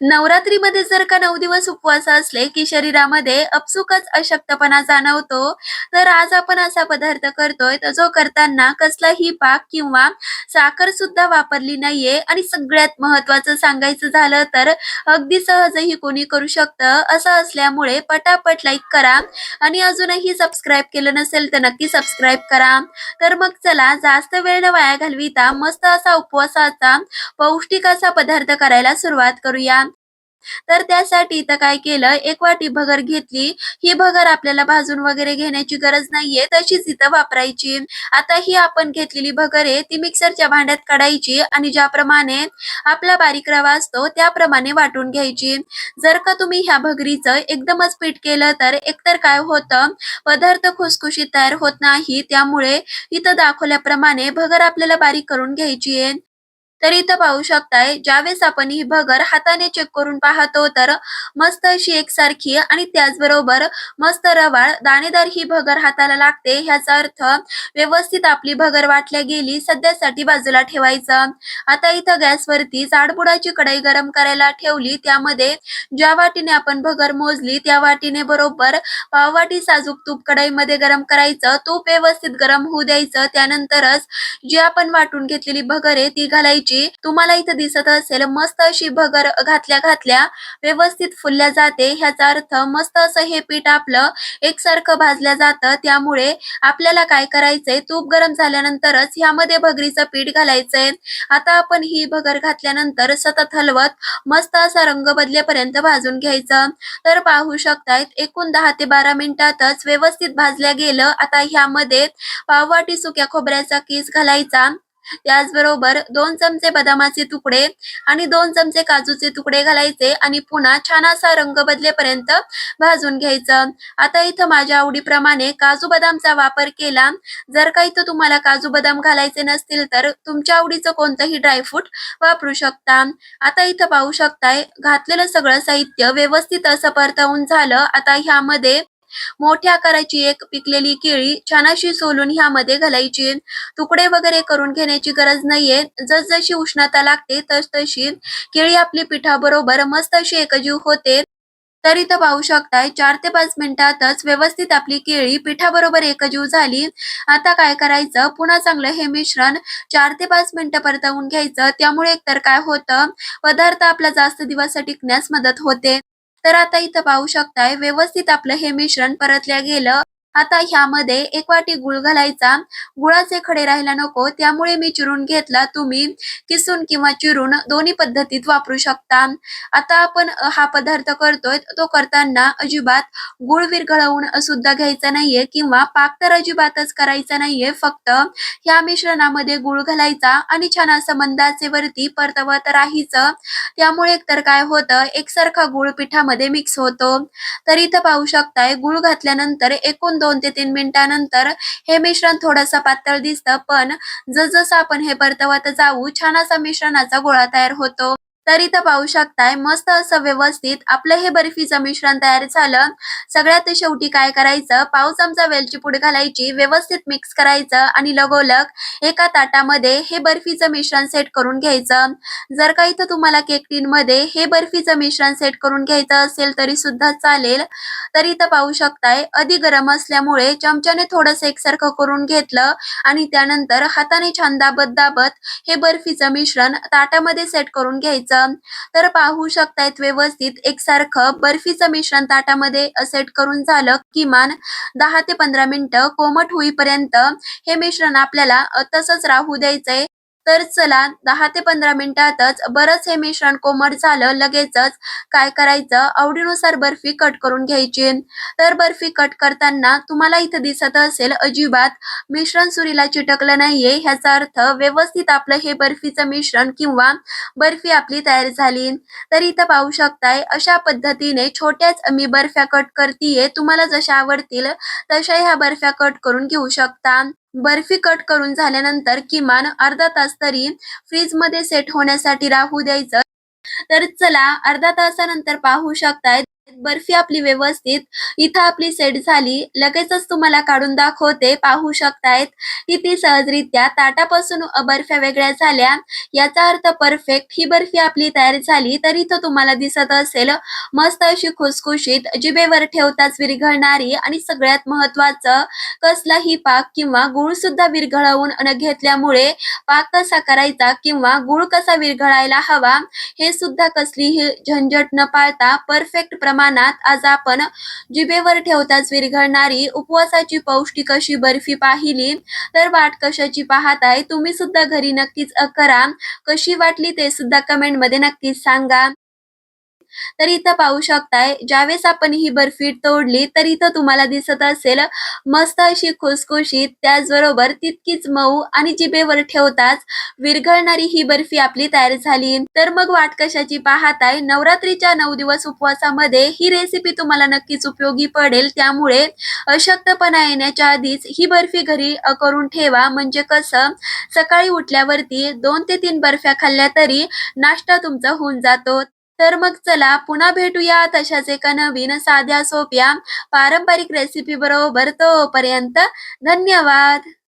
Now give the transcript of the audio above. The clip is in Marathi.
नवरात्रीमध्ये जर का नऊ दिवस उपवास असले की शरीरामध्ये अपसुकच अशक्तपणा जाणवतो तर आज आपण असा पदार्थ करतोय तर जो करताना कसलाही पाक किंवा साखर सुद्धा वापरली नाहीये आणि सगळ्यात महत्वाचं सांगायचं झालं तर अगदी सहजही कोणी करू शकतं. असं असल्यामुळे पटापट लाईक करा आणि अजूनही सबस्क्राईब केलं नसेल तर नक्की सबस्क्राईब करा. तर मग चला जास्त वेळ न वाया घालविता मस्त असा उपवासाचा पौष्टिक असा पदार्थ करायला सुरुवात करूया. तर त्यासाठी इथं काय केलं एक वाटी भगर घेतली. ही भगर आपल्याला भाजून वगैरे घेण्याची गरज नाहीये तशीच इथं वापरायची. आता ही आपण घेतलेली भगर आहे ती मिक्सरच्या भांड्यात काढायची आणि ज्याप्रमाणे आपला बारीक रवा असतो त्याप्रमाणे वाटून घ्यायची. जर का तुम्ही ह्या भगरीचं एकदमच पीठ केलं तर एकतर काय होतं पदार्थ खुसखुशीत तयार होत नाही त्यामुळे इथं दाखवल्याप्रमाणे भगर आपल्याला बारीक करून घ्यायची आहे. तर इथं पाहू शकताय ज्यावेळेस आपण ही भगर हाताने चेक करून पाहतो तर मस्त अशी एकसारखी आणि त्याचबरोबर मस्त रवाळ दाणेदार ही भगर हाताला लागते. ह्याचा अर्थ व्यवस्थित आपली भगर वाटल्या गेली सध्यासाठी बाजूला ठेवायचं. आता इथं गॅसवरती जाडबुडाची कढई गरम करायला ठेवली त्यामध्ये ज्या वाटीने आपण भगर मोजली त्या वाटीने बरोबर पाववाटी साजूक तूप कढईमध्ये गरम करायचं. तूप व्यवस्थित गरम होऊ द्यायचं. त्यानंतरच जी आपण वाटून घेतलेली भगर आहे ती घालायची. तुम्हाला इथं दिसत असेल मस्त अशी भगर घातल्या घातल्या व्यवस्थित फुलल्या जाते. ह्याचा अर्थ मस्त असं हे पीठ आपलं एकसारखं भाजल्या जातं. त्यामुळे आपल्याला काय करायचंय? तूप गरम झाल्यानंतरच ह्यामध्ये भगरीचं पीठ घालायचंय. आता आपण ही भगर घातल्यानंतर सतत हलवत मस्त असा रंग बदलेपर्यंत भाजून घ्यायचं. तर पाहू शकतायत एकूण दहा ते बारा मिनिटातच व्यवस्थित भाजल्या गेलं. आता ह्यामध्ये पाववाटी सुक्या खोबऱ्याचा किस घालायचा. त्याचबरोबर दोन चमचे बदामाचे तुकडे आणि दोन चमचे काजूचे तुकडे घालायचे आणि पुन्हा छान असा रंग बदलेपर्यंत भाजून घ्यायचं. आता इथं माझ्या आवडीप्रमाणे काजू बदामचा वापर केला. जर का इथं तुम्हाला काजू बदाम घालायचे नसतील तर तुमच्या आवडीचं कोणतंही ड्रायफ्रूट वापरू शकता. आता इथं पाहू शकताय घातलेलं सगळं साहित्य व्यवस्थित असं परतवून झालं. आता ह्यामध्ये मोठ्या आकाराची एक पिकलेली केळी छानाशी सोलून ह्यामध्ये घालायची. तुकडे वगैरे करून घेण्याची गरज नाहीये. जसजशी उष्णता लागते तस तशी केळी आपली पिठाबरोबर मस्त अशी एकजीव होते. तरी तर पाहू शकताय चार ते पाच मिनिटातच व्यवस्थित आपली केळी पिठाबरोबर एकजीव झाली. आता काय करायचं? पुन्हा चांगलं हे मिश्रण चार ते पाच मिनिटं परतवून घ्यायचं. त्यामुळे एकतर काय होतं? पदार्थ आपला जास्त दिवस टिकण्यास मदत होते. तर आता इथं पाहू शकताय व्यवस्थित आपलं हे मिश्रण परतल्या गेलं. आता ह्यामध्ये एक वाटी गुळ घालायचा. गुळाचे खडे राहायला नको. त्यामुळे मी चिरून घेतला. तुम्ही किसून किंवा चिरून दोन्ही पद्धतीत वापरू शकता. आता आपण हा पदार्थ करतोय. तो करताना अजिबात गुळ विरघळवून सुद्धा घ्यायचा नाहीये किंवा पाक तर अजिबातच करायचा नाहीये. फक्त ह्या मिश्रणामध्ये गुळ घालायचा आणि छान असं मंदाचे वरती परतवत राहायचं. त्यामुळे एकतर काय होतं एकसारखा गुळ पिठामध्ये मिक्स होतो. तर इथं पाहू शकताय गुळ घातल्यानंतर एकूण दोन ते तीन मिनिटानंतर हे मिश्रण थोडंसं पातळ दिसतं पण जसजसं आपण हे परतवत जाऊ छान असा मिश्रणाचा गोळा तयार होतो. तर इथं पाहू शकताय. मस्त असं व्यवस्थित आपलं हे बर्फीचं मिश्रण तयार झालं. सगळ्यात शेवटी काय करायचं? पाव चमचा वेलची पूड घालायची. व्यवस्थित मिक्स करायचं आणि लगोलग एका ताटामध्ये हे बर्फीचं मिश्रण सेट करून घ्यायचं. जर का इथं तुम्हाला केक टीन मध्ये हे बर्फीचं मिश्रण सेट करून घ्यायचं असेल तरी सुद्धा चालेल. तर इथं पाहू शकताय. अधि गरम असल्यामुळे चमच्याने थोडंसं एकसारखं करून घेतलं आणि त्यानंतर हाताने छान दाबत दाबत हे बर्फीचं मिश्रण ताटामध्ये सेट करून घ्यायचं. तर पाहू शकतायत व्यवस्थित एकसारखं बर्फीचं मिश्रण ताटामध्ये सेट करून झालं किमान दहा ते पंधरा मिनिटं कोमट होईपर्यंत हे मिश्रण आपल्याला तसंच राहू द्यायचंय. तर चला दहा ते पंधरा मिनिटातच बरंच हे मिश्रण कोमट झालं लगेचच काय करायचं? आवडीनुसार बर्फी कट करून घ्यायची. तर बर्फी कट करताना तुम्हाला इथं दिसत असेल अजिबात मिश्रण सुरीला चिटकलं नाहीये. ह्याचा अर्थ व्यवस्थित आपलं हे बर्फीचं मिश्रण किंवा बर्फी आपली तयार झाली. तर इथं पाहू शकताय अशा पद्धतीने छोट्याच मी बर्फ्या कट करतीये. तुम्हाला जशा आवडतील तशा ह्या बर्फ्या कट करून घेऊ शकता. बर्फी कट करून झाल्यानंतर किमान अर्धा तास तरी फ्रीजमध्ये सेट होण्यासाठी राहू द्यायचं. तर चला अर्धा तासानंतर पाहू शकताय बर्फी आपली व्यवस्थित. इथं आपली सेट झाली. लगेचच तुम्हाला काढून दाखवते. पाहू शकतायत किती सहजरित्या ताटापासून बर्फ्या वेगळ्या झाल्या. याचा अर्थ परफेक्ट ही बर्फी आपली तयार झाली तर इथं तुम्हाला दिसत असेल मस्त अशी खुसखुशीत जिभेवर ठेवताच विरघळणारी आणि सगळ्यात महत्वाचं कसलाही पाक किंवा गुळ सुद्धा विरघळवून न घेतल्यामुळे पाक कसा करायचा किंवा गुळ कसा विरघळायला हवा हे सुद्धा कसलीही झंझट न पाळता परफेक्ट प्रमाणात आज आपण जिभेवर ठेवताच विरघळणारी उपवासाची पौष्टिक अशी बर्फी पाहिली. तर वाट कशाची पाहताय? तुम्ही सुद्धा घरी नक्कीच करा. कशी वाटली ते सुद्धा कमेंटमध्ये नक्कीच सांगा. तर इथं पाहू शकताय ज्यावेळेस आपण ही बर्फी तोडली तर इथं तुम्हाला दिसत असेल मस्त अशी खुसखुशीत त्याचबरोबर तितकीच मऊ आणि जिभेवर ठेवताच विरघळणारी ही बर्फी आपली तयार झाली. तर मग वाट कशाची पाहताय नवरात्रीच्या नऊ दिवस उपवासामध्ये ही रेसिपी तुम्हाला नक्कीच उपयोगी पडेल. त्यामुळे अशक्तपणा येण्याच्या आधीच ही बर्फी घरी करून ठेवा. म्हणजे कसं सकाळी उठल्यावरती दोन ते तीन बर्फ्या खाल्ल्या तरी नाश्ता तुमचा होऊन जातो. तर मग चला पुन्हा भेटूया तशाच एका नवीन साध्या सोप्या पारंपरिक रेसिपी बरोबर तोपर्यंत धन्यवाद.